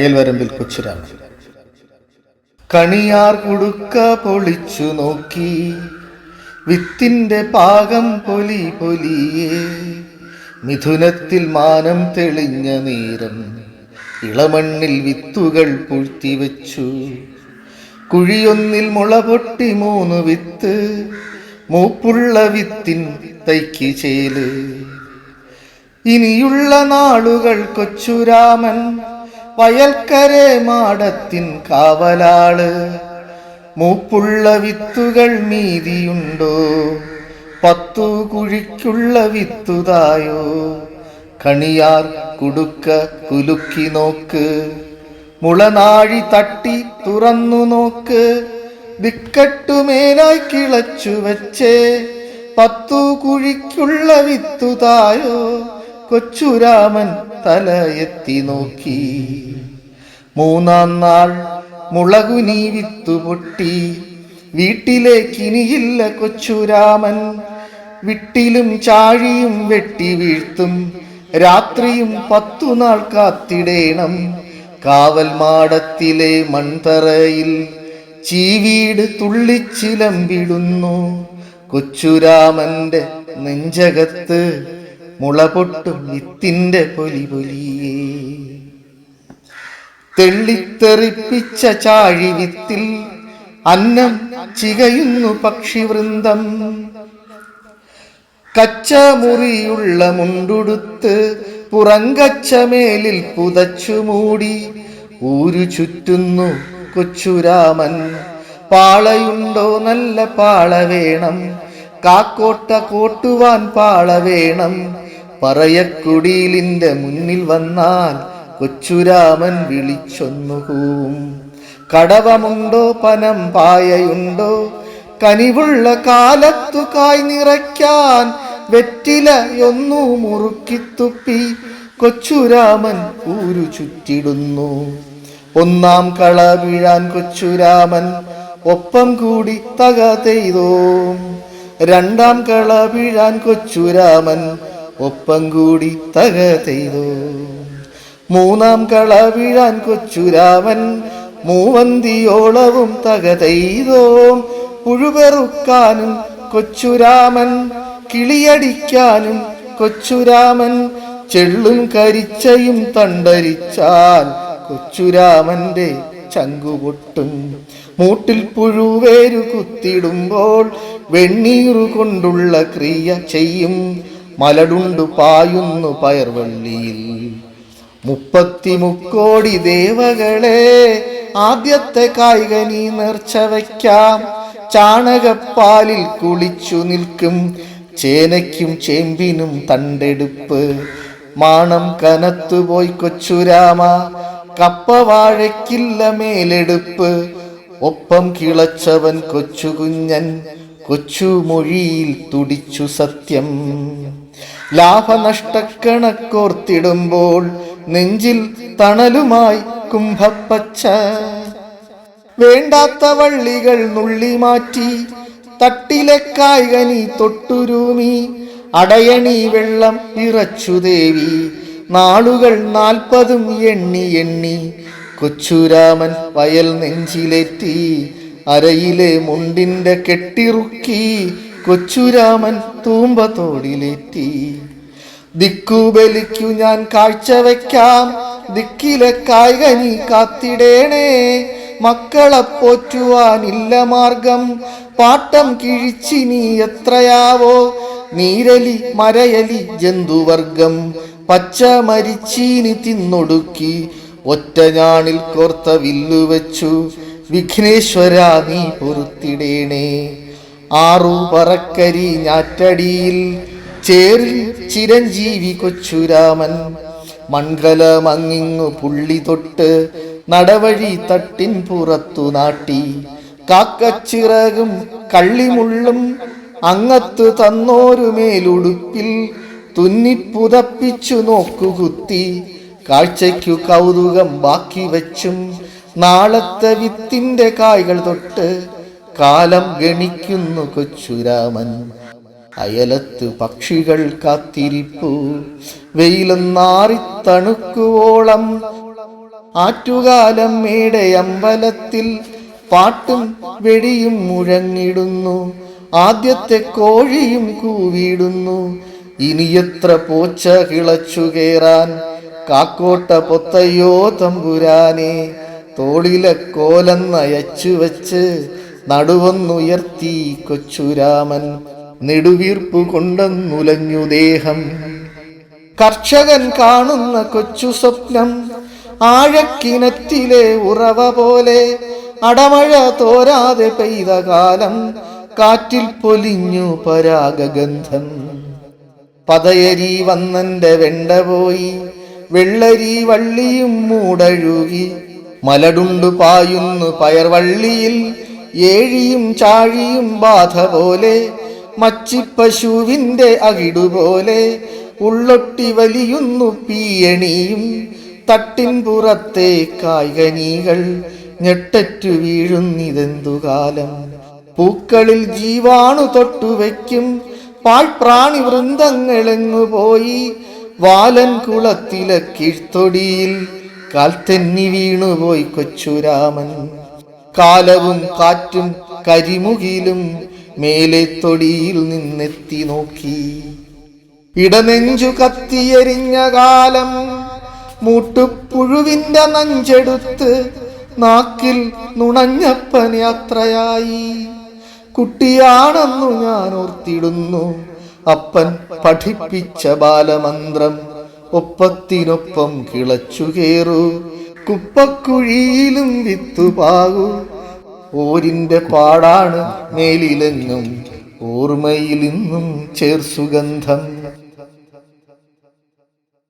അയൽവരമ്പിൽ കൊച്ചുരാമൻ. കണിയാർ കുടുക്ക പൊളിച്ചു നോക്കി. വിത്തിന്റെ പാകം പൊലി പൊലിയേ. മിഥുനത്തിൽ മാനം തെളിഞ്ഞ നേരം ഇളമണ്ണിൽ വിത്തുകൾ പൂഴ്ത്തിവെച്ചു കുഴിയൊന്നിൽ മുള പൊട്ടി മൂന്ന് വിത്ത്. മൂപ്പുള്ള വിത്തിൻ തൈക്ക് ചേൽ. ഇനിയുള്ള നാളുകൾ കൊച്ചുരാമൻ വയൽക്കരെ മാടത്തിൻ കാവലാൾ. മൂപ്പുള്ള വിത്തുകൾ മീതിയുണ്ടോ? പത്തു കുഴിക്കുള്ള വിത്തുതായോ കണിയാർ കുടുക്ക കുലുക്കി നോക്ക്. മുളനാഴി തട്ടി തുറന്നു നോക്ക്. ദിക്കട്ടുമേനായി കിളച്ചു വച്ചേ. പത്തു കുഴിക്കുള്ള വിത്തുതായോ കൊച്ചുരാമൻ തലയെത്തി നോക്കി. മൂന്നാം നാൾ മുളകുനി വിത്തു പൊട്ടി. വീട്ടിലേക്കിനിയില്ല കൊച്ചുരാമൻ. വിട്ടിലും ചാഴിയും വെട്ടി വീഴ്ത്തും. രാത്രിയും പത്തു നാൾ കാത്തിടേണം. കാവൽ മാടത്തിലെ മൺതറയിൽ ചീവീട് തുള്ളിച്ചിലമ്പിടുന്നു. കൊച്ചുരാമന്റെ നെഞ്ചകത്ത് മുളപൊട്ടും നിത്തിന്റെ പൊലി പൊലിയേ തെള്ളിത്തെറിപ്പിച്ച ചാഴി വിത്തിൽ അന്നം ചികയുന്നു പക്ഷിവൃന്ദം കച്ച മുറിയുള്ള മുണ്ടുടുത്ത് പുറങ്കച്ചമേലിൽ പുതച്ചു മൂടി ഊരു ചുറ്റുന്നു കൊച്ചുരാമൻ. പാളയുണ്ടോ നല്ല പാള വേണം. കാക്കോട്ട കോട്ടുവാൻ പാള വേണം. പറയക്കുടിയിലിന്റെ മുന്നിൽ വന്നാൽ കൊച്ചുരാമൻ വിളിച്ചൊന്നുകൂവും. കടവമുണ്ടോ പനം പായയുണ്ടോ? കനിവുള്ള കാലത്തു കായ് നിറയ്ക്കാൻ വെറ്റിലയൊന്നു മുറുക്കിത്തുപ്പി കൊച്ചുരാമൻ ഊരു ചുറ്റിടുന്നു. ഒന്നാം കള വീഴാൻ കൊച്ചുരാമൻ ഒപ്പം കൂടി തക രണ്ടാം കള വീഴാൻ കൊച്ചുരാമൻ ഒപ്പം കൂടി തക ചെയ്തു. മൂന്നാം കള വീഴാൻ കൊച്ചുരാമൻ മൂവന്തിയോളവും തക ചെയ്തോ. പുഴുപെറുക്കാനും കൊച്ചുരാമൻ കിളിയടിക്കാനും കൊച്ചുരാമൻ ചെള്ളും കരിച്ചയും തണ്ടരിച്ചാൽ കൊച്ചുരാമന്റെ ചങ്കുപൊട്ടും. മൂട്ടിൽ പുഴുവേരു കുത്തിടുമ്പോൾ വെണ്ണീറു കൊണ്ടുള്ള ക്രിയ ചെയ്യും. മലടുണ്ടു പായുന്നു പയർവള്ളിയിൽ. മുപ്പത്തി മുക്കോടി ദേവകളെ ആദ്യത്തെ കായികനി നേർച്ച വയ്ക്കാം. ചാണകപ്പാലിൽ കുളിച്ചു നിൽക്കും. ചേനയ്ക്കും ചേമ്പിനും തണ്ടെടുപ്പ്. മാണം കനത്തുപോയി കൊച്ചുരാമ കപ്പ വാഴയ്ക്കില്ല മേലെടുപ്പ്. ഒപ്പം കിളച്ചവൻ കൊച്ചുഗു ญ ൻ കൊച്ചു മൊഴിയിൽ തുടിച്ചു സത്യം. ലാഭനഷ്ടക്കണക്കോർത്തിടുമ്പോൾ നെഞ്ചിൽ തണലുമായി കുംഭപ്പച്ച. വേണ്ടാത്ത വള്ളികൾ നുള്ളി മാറ്റി തട്ടിലെ കായ്കനി തൊട്ടുരൂമി. അടയണി വെള്ളം ഇറച്ചു ദേവി. നാളുകൾ നാൽപ്പതും എണ്ണി എണ്ണി കൊച്ചുരാമൻ വയൽ നെഞ്ചിലെത്തി അരയിലെ മുണ്ടിന്റെ കെട്ടിറുക്കി കൊച്ചുരാമൻ തൂമ്പത്തോടിലേറ്റി. ദിക്കുബലിക്കു ഞാൻ കാഴ്ച വയ്ക്കാം. ദിക്കിലെ കായ്കനി കാത്തിടേണേ. മക്കളെ പോറ്റുവാനില്ല മാർഗം. പാട്ടം കിഴിച്ചി നീ എത്രയാവോ. നീരലി മരയലി ജന്തുവർഗം. പച്ച മരിച്ചീനി തിന്നൊടുക്കി. ഒറ്റ ഞാണിൽ കോർത്ത വില്ലു വെച്ചു വിഘ്നേശ്വര നീ പൊറുത്തിടേണേ. ആറു പറക്കരി ഞാറ്റടിയിൽ ചേറിൽ ചിരഞ്ജീവി കൊച്ചുരാമൻ മംഗലമങ്ങിങ്ങു പുള്ളി തൊട്ട് നടവഴി തട്ടിൻ പുറത്തു നാട്ടി. കാക്കച്ചിറകും കള്ളിമുള്ളും അങ്ങത്ത് തന്നോരു മേലുടുപ്പിൽ തുന്നിപ്പുതപ്പിച്ചു നോക്കുകുത്തി കാഴ്ചയ്ക്കു കൗതുകം ബാക്കി വച്ചും നാളത്തെ വിത്തിന്റെ കായ്കൾ തൊട്ട് കാലം ഗണിക്കുന്നു കൊച്ചുരാമൻ. അയലത്ത് പക്ഷികൾ കാത്തിരിപ്പു. വെയിലും തണുക്കുവോളം ആറ്റുകാലം മേടെ അമ്പലത്തിൽ പാട്ടും വെടിയും മുഴങ്ങിടുന്നു. ആദ്യത്തെ കോഴിയും കൂവിടുന്നു. ഇനി എത്ര പോച്ച കിളച്ചു കേറാൻ കാക്കോട്ട പൊത്തയ്യോ തമ്പുരാനെ. തോളിലെ കോലം നയച്ചു വച്ച് നടുവൊന്നുയർത്തി കൊച്ചുരാമൻ നെടുവീർപ്പു കൊണ്ടെന്നുലഞ്ഞു ദേഹം. കർഷകൻ കാണുന്ന കൊച്ചു സ്വപ്നം ആഴക്കിണറ്റിലെ ഉറവ പോലെ. അടമഴ തോരാതെ പെയ്ത കാലം കാറ്റിൽ പൊലിഞ്ഞു പരാഗന്ധം പതയരി വന്നന്റെ വെണ്ട പോയി വെള്ളരി വള്ളിയും മൂടഴുകി. മലടുണ്ടു പായുന്നു പയർവള്ളിയിൽ ഏഴിയും ചാഴിയും ബാധ പോലെ മച്ചിപ്പശുവിന്റെ അകിടുപോലെ ഉള്ളൊട്ടി വലിയുന്നു പീയണിയും തട്ടിൻ പുറത്തെ കായ്കനികൾ ഞെട്ടറ്റു വീഴുന്നിതെന്തു കാലം പൂക്കളിൽ ജീവാണു തൊട്ടുവെക്കും പാഴ്പ്രാണി വൃന്ദങ്ങളെങ്ങു പോയി വാലൻ കുളത്തിലെ കീഴ്ത്തൊടിയിൽ കാൽത്തെന്നി വീണുപോയി കൊച്ചുരാമൻ കാലവും കാറ്റും കരിമുകിലും മേലെ തൊടിയിൽ നിന്നെത്തി നോക്കി. ഇടനെഞ്ചു കത്തിയെരിഞ്ഞ കാലം മൂട്ടുപുഴുവിന്റെ നഞ്ചെടുത്ത് നാക്കിൽ നുണഞ്ഞപ്പൻ യാത്രയായി കുട്ടിയാണെന്നു ഞാൻ ഓർത്തിടുന്നു അപ്പൻ പഠിപ്പിച്ച ബാലമന്ത്രം ഒപ്പത്തിനൊപ്പം കിളച്ചു കേറൂ കുപ്പക്കുഴിയിലും വിത്തുപാകൂ. ഓരിന്റെ പാടാണ് മേലിലെങ്ങും. ഓർമ്മയിൽ ഇന്നും ചേർസുഗന്ധം